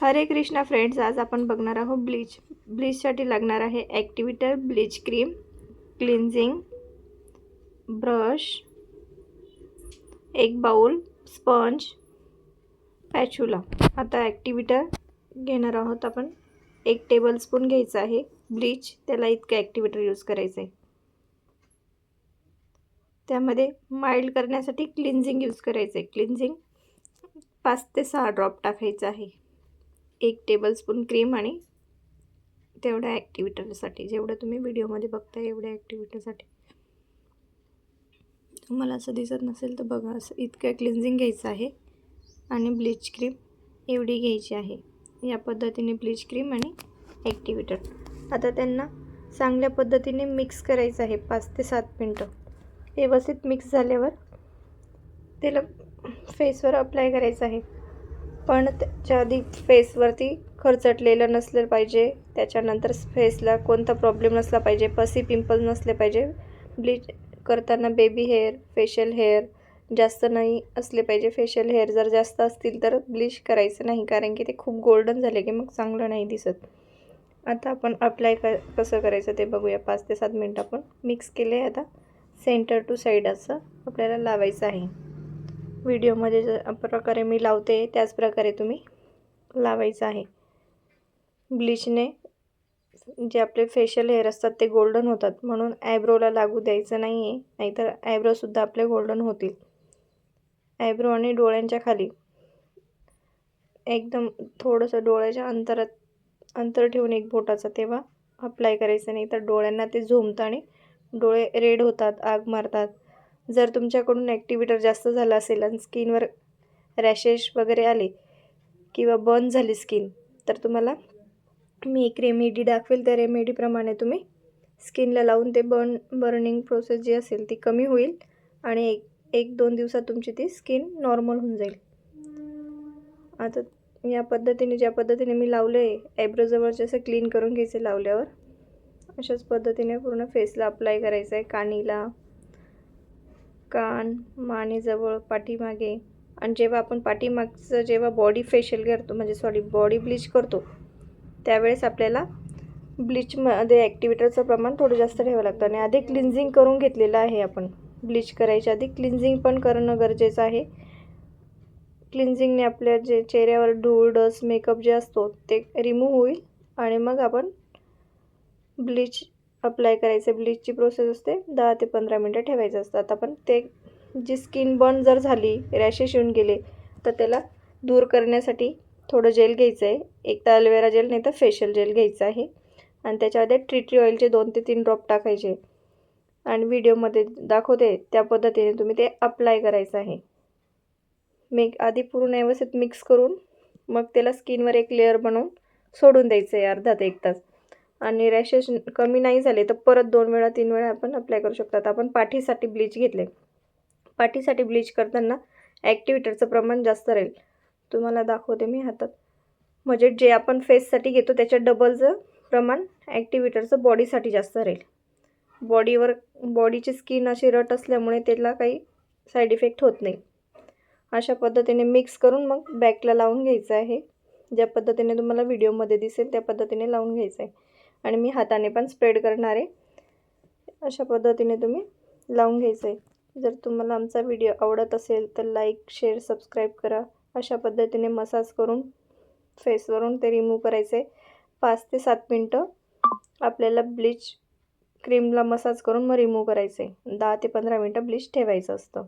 हरे कृष्णा फ्रेंड्स आज आपण बघणार आहोत ब्लीच ब्लीचसाठी लागणार आहे activator bleach cream cleansing brush एक बाऊल स्पंज पॅचुला आता ॲक्टिव्हिटर घेणार आहोत आपण. एक टेबलस्पून घ्यायचं आहे. ब्लीच त्याला इतकं ॲक्टिव्हिटर यूज करायचं आहे त्यामध्ये माइल्ड करण्यासाठी क्लिन्झिंग यूज करायचं आहे क्लिन्झिंग पाच ते सहा ड्रॉप टाकायचं आहे. एक टेबलस्पून क्रीम आणि तेवढ्या ॲक्टिव्हिटरसाठी जेवढं तुम्ही व्हिडिओमध्ये बघता एवढ्या ॲक्टिव्हिटरसाठी तुम्हाला असं दिसत नसेल तर बघा असं इतकं क्लिन्झिंग घ्यायचं आहे आणि ब्लीच क्रीम एवढी घ्यायची आहे. या पद्धतीने ब्लीच क्रीम आणि ॲक्टिव्हिटर आता त्यांना चांगल्या पद्धतीने मिक्स करायचं आहे पाच ते सात मिनटं. व्यवस्थित मिक्स झाल्यावर त्याला फेसवर अप्लाय करायचं आहे. पण त्याच्या आधी फेसवरती खरचटलेलं नसलं पाहिजे. त्याच्यानंतर फेसला कोणता प्रॉब्लेम नसला पाहिजे. पसी पिंपल नसले पाहिजे. ब्लीच करताना बेबी हेअर फेशियल हेअर जास्त नाही असले पाहिजे. फेशियल हेअर जर जास्त असतील तर ब्लीच करायचं नाही कारण की ते खूप गोल्डन झाले की मग चांगलं नाही दिसत. आता आपण अप्लाय क कसं करायचं ते बघूया. पाच ते सात मिनटं आपण मिक्स केले. आता सेंटर टू साईड असं आपल्याला लावायचं आहे. व्हिडिओमध्ये ज्या प्रकारे मी लावते त्याच प्रकारे तुम्ही लावायचं आहे. ब्लीचने जे आपले फेशियल हेअर असतात ते गोल्डन होतात. म्हणून ॲब्रोला लागू द्यायचं नाही आहे नाहीतर ॲब्रोसुद्धा आपले गोल्डन होतील. ॲब्रो आणि डोळ्यांच्या खाली. एकदम थोडंसं डोळ्याच्या अंतरात अंतर ठेवून एक बोटाचा तेव्हा अप्लाय करायचं नाही तर डोळ्यांना ते झोमतं आणि डोळे रेड होतात आग मारतात. जर तुमच्याकडून ॲक्टिव्हिटर जास्त झाला असेल आणि स्किनवर रॅशेस वगैरे आले किंवा बर्न झाली स्किन तर तुम्हाला मी एक रेमेडी दाखवेल. त्या रेमेडीप्रमाणे तुम्ही स्किनला लावून ते बर्न बर्निंग प्रोसेस जी असेल ती कमी होईल आणि एक एक दोन दिवसात तुमची ती स्किन नॉर्मल होऊन जाईल. आता या पद्धतीने ज्या पद्धतीने मी लावले आहे ॲब्रोजवळचे असं क्लीन करून घ्यायचे लावल्यावर अशाच पद्धतीने पूर्ण फेसला अप्लाय करायचं आहे कानीला कान मानेजवळ पाठीमागे. आणि जेव्हा आपण पाठीमागचं जेव्हा बॉडी फेशियल करतो म्हणजे सॉरी बॉडी ब्लीच करतो त्यावेळेस आपल्याला ब्लीचमध्ये ॲक्टिवेटरचं प्रमाण थोडं जास्त ठेवावं लागतं. आणि आधी क्लिन्झिंग करून घेतलेलं आहे आपण. ब्लीच करायच्या आधी क्लिन्झिंग पण करणं गरजेचं आहे. क्लिन्झिंगने आपल्या जे चेहऱ्यावर धूळ डस्ट मेकअप जे असतो ते रिमूव्ह होईल. आणि मग आपण ब्लीच अप्लाय करायचे ब्लीचची प्रोसेस असते दहा ते पंधरा मिनटं ठेवायचं असतात आपण ते जी स्किन बर्न जर झाली रॅशेस येऊन गेले तर त्याला दूर करण्यासाठी थोडं जेल घ्यायचं आहे एक तर अल्वेरा जेल नाही तर फेशियल जेल घ्यायचं आहे. आणि त्याच्यामध्ये ट्री ऑइलचे दोन ते तीन ड्रॉप टाकायचे. आणि व्हिडिओमध्ये दाखवते त्या पद्धतीने तुम्ही ते अप्लाय करायचं आहे. मेक आधी पूर्ण व्यवस्थित मिक्स करून मग त्याला स्किनवर एक लेअर बनवून सोडून द्यायचं आहे अर्धा ते एक तास. आणि रॅशेस कमी नाही झाले तर परत दोन वेळा तीन वेळा आपण अप्लाय करू शकतात. आपण पाठीसाठी ब्लीच घेतले. पाठीसाठी ब्लीच करताना ॲक्टिव्हिटरचं प्रमाण जास्त राहील. तुम्हाला दाखवते मी हातात. म्हणजे जे आपण फेससाठी घेतो त्याच्या डबलचं प्रमाण ॲक्टिव्हिटरचं बॉडीसाठी जास्त राहील. बॉडीवर बॉडीची स्किन अशी रट असल्यामुळे त्याला काही साईड इफेक्ट होत नाही. अशा पद्धतीने मिक्स करून मग बॅकला लावून घ्यायचं आहे. ज्या पद्धतीने तुम्हाला व्हिडिओमध्ये दिसेल त्या पद्धतीने लावून घ्यायचं आहे. आणि मी हाताने पण स्प्रेड करणार आहे. अशा पद्धतीने तुम्ही लावून घ्यायचं आहे जर तुम्हाला आमचा व्हिडिओ आवडत असेल तर लाईक शेअर सबस्क्राईब करा. अशा पद्धतीने मसाज करून फेसवरून ते रिमूव्ह करायचे पाच ते सात मिनटं आपल्याला ब्लीच क्रीमला मसाज करून मग रिमूव्ह करायचे दहा ते पंधरा मिनटं ब्लीच ठेवायचं असतं.